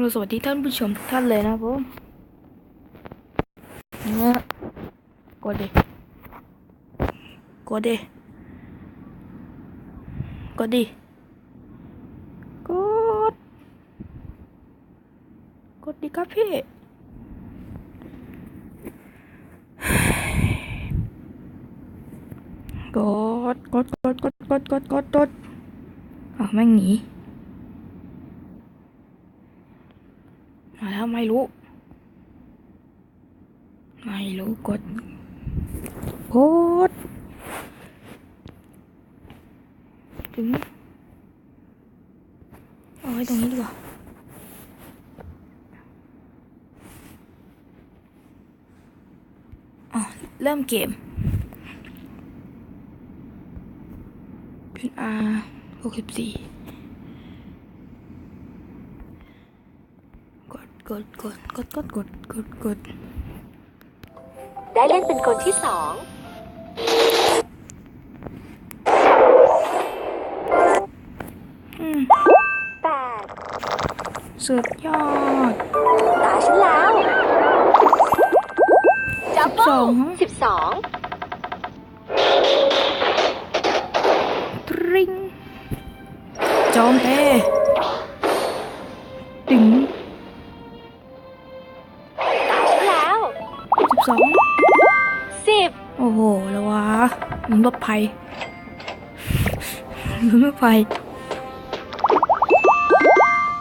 เราสวัสดีท่านผู้ชมทุกท่านเลยนะผมเนี่ยกดเดกดเดกดดิกด กดดิครับพี่กดกดกดกดกดกดกดอะแม่งหนี มาแล้วไม่รู้ ไม่รู้กดกดถึงเอาไว้ตรงนี้ดีกว่าอ๋อเริ่มเกมเป็น R ห กดกดกดกดกดกดกดได้เล่นเป็นคนที่สองแปดสุดยอดตาฉันแล้วจับสองสิบสองตริงจอมเท สิบสองสิบโอ้โห แล้ววะมันรถไฟมันรถไฟ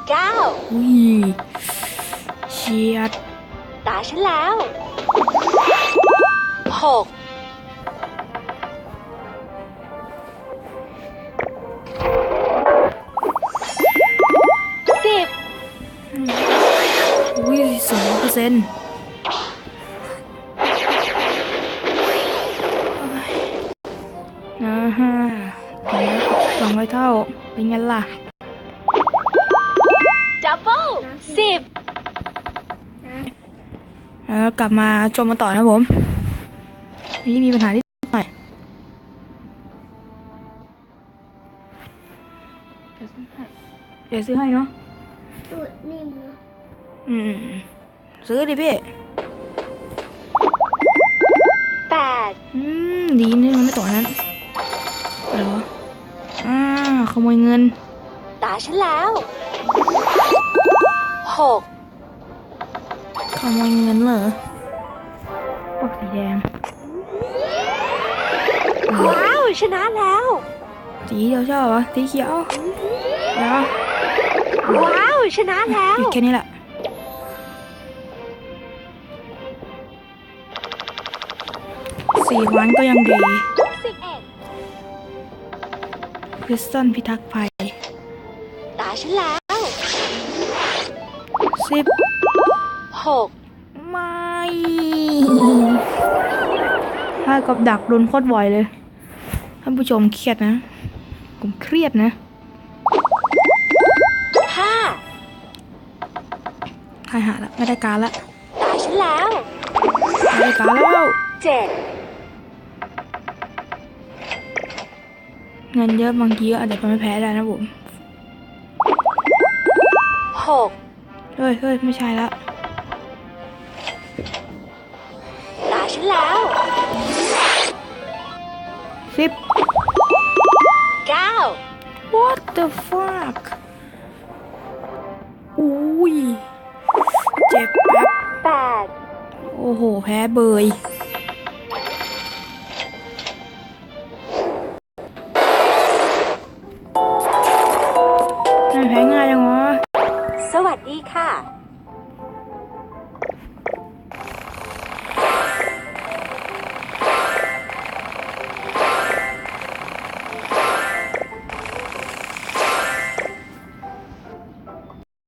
เก้าอุ้ยเฉียด ตาฉันแล้วหกสิบอุ้ยสองเปอร์เซ็นต์ 200 เท่า เป็นไงล่ะ ดับเบิลสิบแล้วกลับมาจมมาต่อนะผม นี่มีปัญหาที่หน่อยเดี๋ยวซื้อให้เนาะอืม ซื้อดิพี่แปดอืม ดีนี่มันไม่ต่อนั้น ขโมยเงิน ตาฉันแล้ว หก ขโมยเงินเหรอโอ้สีแดง ว้าว ชนะแล้ว สีเดียวชอบเหรอสีเขียวเดี๋ยวว้าว ชนะแล้วปิดแค่นี้แหละสี่วันก็ยังดีสิบเอ็ดค ริสตันพิทักษ์ภัยตาฉันแล้วสิบหกไม่ถ้ากับดักโดนโคตรบ่อยเลย ท่านผู้ชมเครียดนะ ผมเครียดนะห้าทายหาละไม่ได้การละตาฉันแล้วไม่ได้การแล้วเจ็ด เงินเยอะบางทีก็อาจจะไม่แพ้ได้นะผมหกเฮ้ยเฮ้ยไม่ใช่ละตาฉันแล้วสิบเก้า what the fuck อุ้ยเจ็บแป๊บแปดโอ้โห แพ้เบย ใช้ง่ายยังวะสวัสดีค่ะ